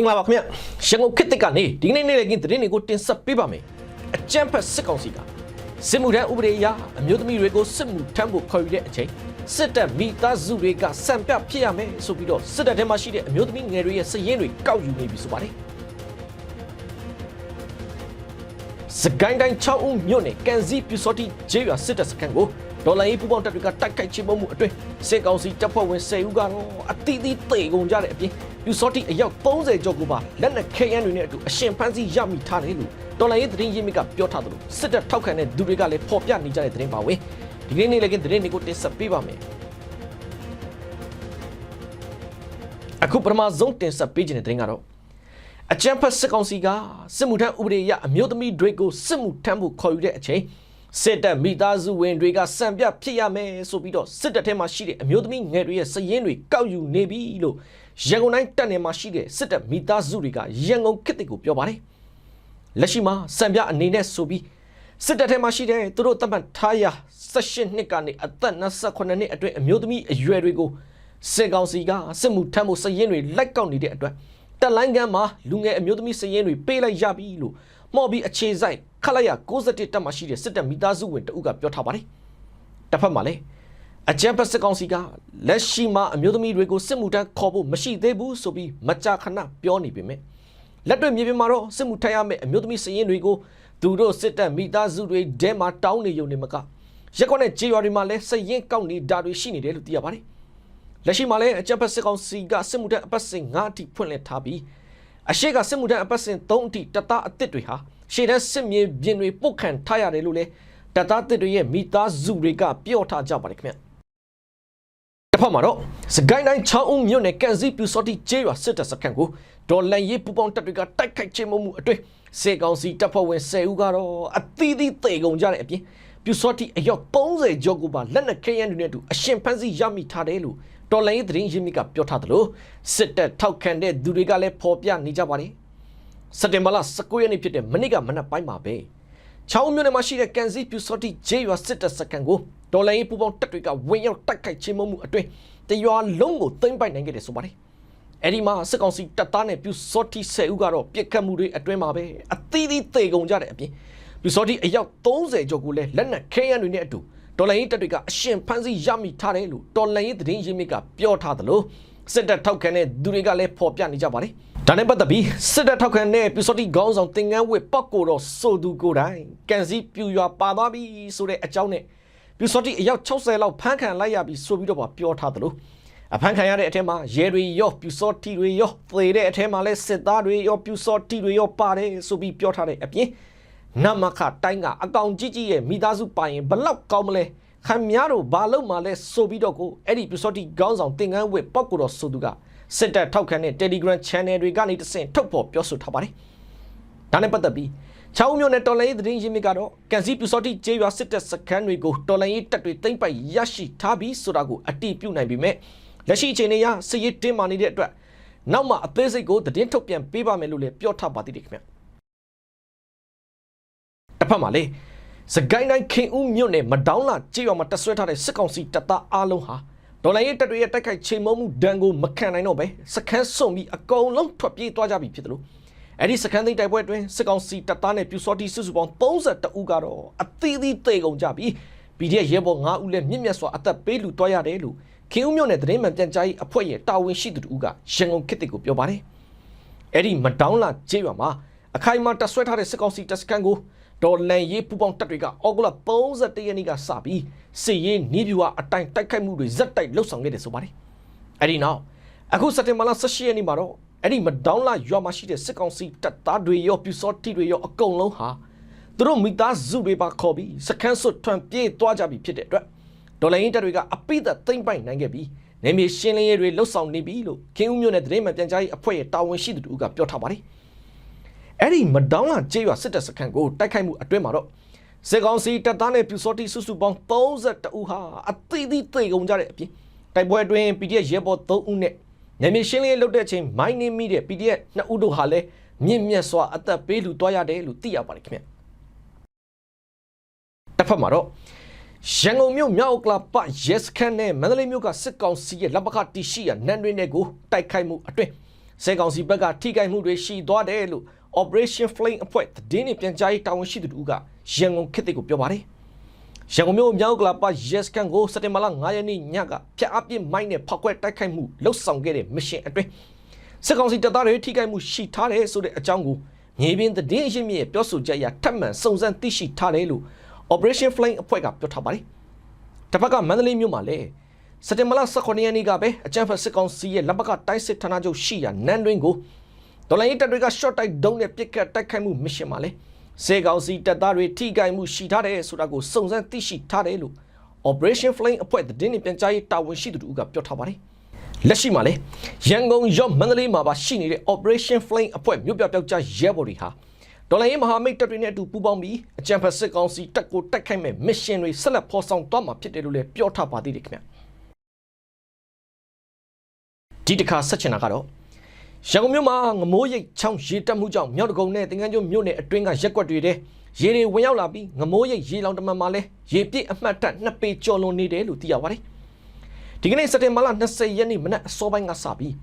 င်္ဂလာပါခင်ဗျရန်ကုန်ခေတ်တစ်ကနေဒီကနေ့နေ့လည်ကင်းသတင်းတွေကိုတင်ဆက်ပေးပါမယ်အကြမ်းဖက်စစ်ကောင်စီကစစ်မှုထမ်းဥပဒေအရအမျိုးသမီးတွေကိုစစ်မှုထမ်းဖို့ခေါ်ယူတဲ့အချိန်စစ်တပ်မိသားစုတွေကစံပြဖြစ်ရမယ်ဆိုပြီးတော့စစ်တပ်ထဲမှာရှိတဲ့အမျိုးသမီးငယ်တွေရဲ့စည်ရင်းတွေကောက်ယူနေပြီဆိုပါတယ်စကိုင်းတိုင်း6ဦးမြို့နယ်ကန်စီပြူစောတိဂျေးရွာစစ်တပ်စခန်းကိုဒေါ်လာရေးပူပေါင်းတပ်တွေကတိုက်ခိုက်ချေမှုမှုအတွင်းစစ်ကောင်စီတပ်ဖွဲ့ဝင်10ဦးကတော့အတီးတီးတေကုန်ကြတဲ့အပြင် ပြူစောတိအယောက်30ကျော်ကိုပါလက်နက်ခဲယမ်းတွေနဲ့အတူအရှင်ဖမ်းဆီးရမိထားတယ်လို့ဒေါ်လာရေးသတင်းရင်းမြစ်ကပြောထားတယ်လို့စစ်တပ်ထောက်ခံတဲ့သူတွေကလည်းဖော်ပြနေကြတဲ့သတင်းပါဝင်ဒီကနေ့နေ့လည်းကသတင်းတွေကိုတင်ဆက်ပေးပါမယ်အခုပထမဆုံးတင်ဆက်ပေးခြင်းတဲ့သတင်းကတော့အကြံဖတ်စစ်ကောင်စီကစစ်မှုထမ်းဥပဒေအရအမျိုးသမီးတွေကိုစစ်မှုထမ်းဖို့ခေါ်ယူတဲ့အချိန်စစ်တပ်မိသားစုဝင်တွေကစံပြဖြစ်ရမယ်ဆိုပြီးတော့စစ်တပ်ထဲမှာရှိတဲ့အမျိုးသမီးငယ်တွေရဲ့စည်ရင်းတွေကောက်ယူနေပြီလို့ ရန်ကုန်တိုင်းတပ်နယ်မှာရှိတဲ့စစ်တပ်မိသားစုတွေကရန်ကုန်ခေတ်တွေကိုပြောပါတယ်လက်ရှိမှာစံပြအနေနဲ့ဆိုပြီးစစ်တပ်ထဲမှာရှိတဲ့သူတို့တတ်မှတ်ထားရ18နှစ်ကနေအသက်28နှစ်အတွင်းအမျိုးသမီးအရွယ်တွေကိုစစ်ကောင်စီကစစ်မှုထမ်းဖို့စည်ရင်းတွေလိုက်ကောက်နေတဲ့အတွက်တက်လိုင်းကန်မှာလူငယ်အမျိုးသမီးစည်ရင်းတွေပေးလိုက်ရပြီလို့မော်ပြီးအခြေဆိုင်ခလိုက်ရ61တက်မှာရှိတဲ့စစ်တပ်မိသားစုဝင်တအုပ်ကပြောထားပါတယ်တစ်ဖက်မှာလည်း အကြံဖက်စစ်ကောင်စီကလက်ရှိမှာအမျိုးသမီးတွေကိုစစ်မှုထမ်းခေါ်ဖို့မရှိသေးဘူးဆိုပြီးမကြာခဏပြောနေပေမဲ့လက်တွေ့မြေပြင်မှာတော့စစ်မှုထမ်းရမယ့်အမျိုးသမီးစည်ရင်းတွေကိုသူတို့စစ်တပ်မိသားစုတွေတဲမှာတောင်းနေရုံနဲ့မကရက်ကွက်နဲ့ကြေးရွာတွေမှာလည်းစည်ရင်းကောက်နေတာတွေရှိနေတယ်လို့သိရပါတယ်လက်ရှိမှာလည်းအကြံဖက်စစ်ကောင်စီကစစ်မှုထမ်းအပတ်စဉ်9အထိဖွင့်လှစ်ထားပြီးအရှိကစစ်မှုထမ်းအပတ်စဉ်3အထိတပ်သားအစ်စ်တွေဟာရှေ့တန်းစစ်မြေပြင်တွေပုတ်ခန့်ထားရတယ်လို့လည်းတပ်သားအစ်စ်တွေရဲ့မိသားစုတွေကပြောထားကြပါတယ်ခင်ဗျ တစ်ဖက်မှာတော့စကိုင်းတိုင်းချောင်းဦးမြို့နယ်ကန်စီပြူစောတိကျေးရွာစစ်တပ်စခန်းကိုဒေါ်လန်ရေးပူပေါင်းတပ်တွေကတိုက်ခိုက်ခြင်းမှုအတွင်းစေကောင်စီတပ်ဖွဲ့ဝင်10ဦးကတော့အသီးသီးတေကုန်ကြတဲ့အပြင်ပြူစောတိအယောက်30ကျော်ကိုပါလက်နက်ခဲယမ်းတွေနဲ့အတူအရှင်ဖမ်းဆီးရမိထားတယ်လို့တော်လိုင်းသတင်းရင်းမြစ်ကပြောထားသလိုစစ်တပ်ထောက်ခံတဲ့သူတွေကလည်းဖော်ပြနေကြပါတယ်စက်တင်ဘာလ19ရက်နေ့ဖြစ်တဲ့မနေ့ကမနက်ပိုင်းမှာပဲ ချောင်းမြို့နယ်မှာရှိတဲ့ကန်စီပြူစောတိဂျေးရွာစစ်တပ်စခန်းကိုဒေါ်လာရေးပူပေါင်းတပ်တွေကဝင်ရောက်တိုက်ခိုက်ခြင်းမှုအတွင်းတရွာလုံးကိုသိမ်းပိုက်နိုင်ခဲ့တယ်ဆိုပါတယ်အဲ့ဒီမှာစစ်ကောင်စီတပ်သားနဲ့ပြူစောတိ10ဦးကတော့ပြစ်ခတ်မှုတွေအတွင်းမှာပဲအသီးသီးသေကုန်ကြတဲ့အပြင်ပြူစောတိအယောက်30ကျော်ကိုလည်းလက်နက်ခဲယမ်းတွေနဲ့အတူဒေါ်လာရေးတပ်တွေကအရှင်ဖမ်းဆီးရမိထားတယ်လို့ဒေါ်လာရေးသတင်းရင်းမြစ်ကပြောထားသလိုစစ်တပ်ထောက်ခံတဲ့သူတွေကလည်းဖော်ပြနေကြပါတယ် ဒါနဲ့ပတ်သက်ပြီးစစ်တပ်ထောက်ခံတဲ့ပြူစောတိခေါင်းဆောင်တင်ငန်းဝစ်ပောက်ကိုတော့စိုးသူကိုယ်တိုင်ကန်စီပြူရွာပါသွားပြီဆိုတဲ့အကြောင်းနဲ့ပြူစောတိအယောက်60လောက်ဖမ်းခံလိုက်ရပြီဆိုပြီးတော့ပြောထားသလိုအဖမ်းခံရတဲ့အထက်မှာရဲတွေရောပြူစောတိတွေရောသေတဲ့အထက်မှာလဲစစ်သားတွေရောပြူစောတိတွေရောပါတယ်ဆိုပြီးပြောထားတဲ့အပြင်နမခတိုင်းကအကောင်ကြီးကြီးရဲ့မိသားစုပိုင်ရင်ဘလောက်ကောင်းမလဲခံများတို့ဘာလို့မှလဲဆိုပြီးတော့ကိုအဲ့ဒီပြူစောတိခေါင်းဆောင်တင်ကန်းဝစ်ပောက်ကိုတော့ဆိုသူက စစ်တပ်ထောက်ခံတဲ့ Telegram Channel တွေကနေတဆင့်ထုတ်ဖော်ပြောဆိုထားပါတယ်ဒါနဲ့ပတ်သက်ပြီးချောင်းမြို့နယ်တော်လိုင်းသတင်းရင်းမြစ်ကတော့ကန်စီပြူစောတိကျေးရွာစစ်တပ်စခန်းတွေကိုတော်လိုင်းတပ်တွေသိမ်းပိုက်ရရှိထားပြီးဆိုတာကိုအတိပြုနိုင်ပေမဲ့လက်ရှိအချိန်အရစစ်ရေးတင်းမာနေတဲ့အတွက်နောက်မှအသေးစိတ်ကိုသတင်းထုတ်ပြန်ပေးပါမယ်လို့လည်းပြောထားပါသေးတယ်ခင်ဗျတစ်ဖက်မှာလေစကိုင်းတိုင်းခင်ဦးမြို့နယ်မဒေါင်းလာကြေးရွာမှာတက်ဆွဲထားတဲ့စစ်ကောင်စီတပ်သားအားလုံးဟာ ဒေါ်လာရေးတပ်တွေရဲ့တိုက်ခိုက်ချိန်မုံမှုဒဏ်ကိုမခံနိုင်တော့ပဲစခန်းစုံပြီးအကုန်လုံးထွက်ပြေးသွားကြပြီဖြစ်တယ်လို့အဲ့ဒီစခန်းသိမ်းတိုက်ပွဲအတွင်းစစ်ကောင်စီတပ်သားနဲ့ပြူစောတိစုစုပေါင်း32ဦးကတော့အသီးသီးသေကုန်ကြပြီး PDF ရဲဘော်9ဦးလည်းမြင့်မြတ်စွာအသက်ပေးလူသွားရတယ်လို့ခင်ဦးမြို့နယ်သတင်းမှန်ပြန်ကြားရေးအဖွဲ့ရဲ့တာဝန်ရှိသူတို့ကရန်ကုန်ခေတ်ကိုပြောပါတယ်အဲ့ဒီမဒေါင်းလာကြေးရွာမှာအခိုင်အမာတက်ဆွဲထားတဲ့စစ်ကောင်စီတပ်စခန်းကို ဒေါ်လန်ရေးပူပေါင်းတပ်တွေကအော်ဂူလာ31ရက်နေ့ကစပြီးစစ်ရေးနီးပြူအတိုင်းတိုက်ခိုက်မှုတွေဇက်တိုက်လှုပ်ဆောင်ခဲ့တယ်ဆိုပါတယ်။အဲဒီနောက်အခုစက်တင်ဘာလ18ရက်နေ့မှာတော့အဲ့ဒီမဒေါင်းလာရွာမှာရှိတဲ့စစ်ကောင်စီတပ်သားတွေရောပြူစောတိတွေရောအကုန်လုံးဟာသူတို့မိသားစုတွေပါခေါ်ပြီးစခန်းစွတ်ထွန်ပြေးသွားကြပြီဖြစ်တဲ့အတွက်ဒေါ်လန်ရေးတပ်တွေကအပိသက်သိမ့်ပိုက်နိုင်ခဲ့ပြီးနေမြေရှင်းလင်းရေးတွေလှုပ်ဆောင်နေပြီလို့ခင်းဦးမြို့နယ်သတင်းမှန်ပြန်ကြားရေးအဖွဲ့ရဲ့တာဝန်ရှိသူတို့ကပြောထားပါတယ်။ အဲ့ဒီမဒေါင်းလာကျေးရွာစစ်တပ်စခန်းကိုတိုက်ခိုက်မှုအတွင်းမှာတော့စစ်ကောင်စီတပ်သားနဲ့ပြူစောတိစုစုပေါင်း32ဦးဟာအသီးသီးသေကုန်ကြတဲ့အပြင်တိုက်ပွဲအတွင်း PDF ရဲဘော်3ဦးနဲ့နေမြေရှင်းလင်းလုပ်တဲ့အချိန်မိုင်းနေမိတဲ့ PDF 2ဦးတို့ဟာလည်းမြင့်မြတ်စွာအသက်ပေးလူသွားရတယ်လို့သိရပါတယ်ခင်ဗျတစ်ဖက်မှာတော့ရန်ကုန်မြို့မြောက်ကလာပရက်စခန်းနဲ့မန္တလေးမြို့ကစစ်ကောင်စီရဲ့လက်ပကတီရှိရနန်းတွင်တွေကိုတိုက်ခိုက်မှုအတွင်းစေကောင်စီဘက်ကထိခိုက်မှုတွေရှိသွားတယ်လို့ Operation Flame အဖွဲ့သတင်းတွေပြန်ကြားရေးတာဝန်ရှိသူတို့ကရန်ကုန်ခေတ်ကိုပြောပါတယ်ရန်ကုန်မြို့မြောက်ကလာပါ Yes ကန်ကိုစက်တင်ဘာလ9ရက်နေ့ညကဖျက်အပြစ်မိုင်းနဲ့ဖောက်ခွဲတိုက်ခိုက်မှုလှုပ်ဆောင်ခဲ့တဲ့မရှင်အတွင်းစစ်ကောင်စီတပ်သားတွေထိခိုက်မှုရှိထားတယ်ဆိုတဲ့အကြောင်းကိုမြေပြင်သတင်းအရင်းမြစ်ရဲ့ပြောဆိုချက်အရထပ်မံစုံစမ်းသိရှိထားတယ်လို့ Operation Flame အဖွဲ့ကပြောထားပါတယ်။တစ်ဖက်ကမန္တလေးမြို့မှာလည်းစက်တင်ဘာလ18ရက်နေ့ကပဲအကြံဖတ်စစ်ကောင်စီရဲ့လက်ပကတိုင်းစစ်ဌာနချုပ်ရှိရာနန်းတွင်ကို ဒေါ်လာရေးတပ်တွေက short တိုက်ဒုံးနဲ့ပစ်ခတ်တိုက်ခိုက်မှုမရှင်မှာလဲစေကောင်စီတပ်သားတွေထိခိုက်မှုရှိထားတယ်ဆိုတာကိုစုံစမ်းသိရှိထားတယ်လို့ Operation Flame အဖွဲ့သတင်းနဲ့ပြန်ကြားရေးတာဝန်ရှိသူတို့ကပြောထားပါတယ်။လက်ရှိမှာလဲရန်ကုန်ရော့မန္တလေးမှာပါရှိနေတဲ့ Operation Flame အဖွဲ့မြို့ပြပျောက်ကြားရဲဘော်တွေဟာဒေါ်လာရေးမဟာမိတ်တပ်တွေနဲ့အတူပူးပေါင်းပြီးအကြံဖတ်စစ်ကောင်စီတပ်ကိုတိုက်ခိုက်မဲ့မစ်ရှင်တွေဆက်လက်ဖော်ဆောင်သွားမှာဖြစ်တယ်လို့လည်းပြောထားပါသေးတယ်ခင်ဗျာဒီတစ်ခါဆက်ချင်တာကတော့ ရန်ကုန်မြို့မှာငမိုးရိတ်ချောင်းရေတက်မှုကြောင့်မြောက်တကုံနဲ့တင်ကန်းကျွန်းမြို့နယ်အတွင်းကရက်ကွက်တွေတဲ့ရေတွေဝင်ရောက်လာပြီးငမိုးရိတ်ရေလောင်တမန်မှာလဲရေပြည့်အမှတ်တက်နှစ်ပေကျော်လွန်နေတယ်လို့သိရပါတယ်ဒီကနေ့စက်တင်ဘာလ20ရက်နေ့မနက်အစောပိုင်းကစပြီး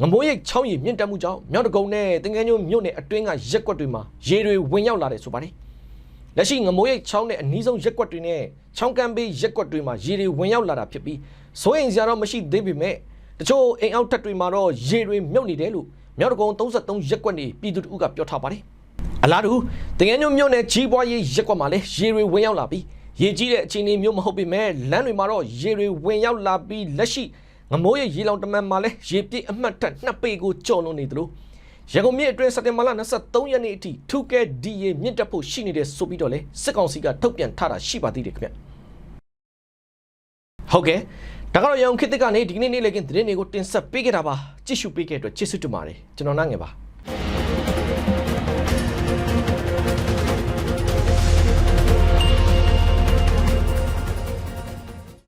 ငမိုးရိတ်ချောင်းရည်မြင့်တက်မှုကြောင့်မြောက်တကုံနဲ့တင်ကန်းကျွန်းမြို့နယ်အတွင်းကရက်ကွက်တွေမှာရေတွေဝင်ရောက်လာတယ်ဆိုပါတယ်လက်ရှိငမိုးရိတ်ချောင်းနဲ့အနီးဆုံးရက်ကွက်တွေနဲ့ချောင်းကမ်းဘေးရက်ကွက်တွေမှာရေတွေဝင်ရောက်လာတာဖြစ်ပြီးစိုးရင်စရာတော့မရှိသေးပေမဲ့ တချို့အိမ်အောက်ထပ်တွေမှာတော့ရေတွေမြုပ်နေတယ်လို့မြောက်တကုံ33ရက်ကွက်နေပြည်သူတို့ကပြောထားပါတယ်အလားတူတင်ငယ်ညွန့်မြို့နယ်ကြီးပွားရေးရက်ကွက်မှာလည်းရေတွေဝင်ရောက်လာပြီးရေကြီးတဲ့အခြေအနေမျိုးမဟုတ်ပေမဲ့လမ်းတွေမှာတော့ရေတွေဝင်ရောက်လာပြီးလက်ရှိငမိုးရဲ့ရေလောင်တမန်မှာလည်းရေပြည့်အမှတ်ထက်နှစ်ပေကိုကျော်လွန်နေသလိုရန်ကုန်မြို့အတွင်းစက်တင်ဘာလ23ရက်နေ့အထိထူကဲဒီရေမြင့်တက်ဖို့ရှိနေတဲ့ဆိုပြီးတော့လေစစ်ကောင်စီကထုတ်ပြန်ထားတာရှိပါသေးတယ်ခင်ဗျဟုတ်ကဲ့ ဒါကတော့ရန်ကုန်ခေတ်သစ်ကနေဒီကနေ့နေ့လည်ကင်းသတင်းတွေကိုတင်ဆက်ပေးခဲ့တာပါကြည့်ရှုပေးခဲ့တဲ့အတွက်ကျေးဇူးတင်ပါတယ်ကျွန်တော်နိုင်ငယ်ပါ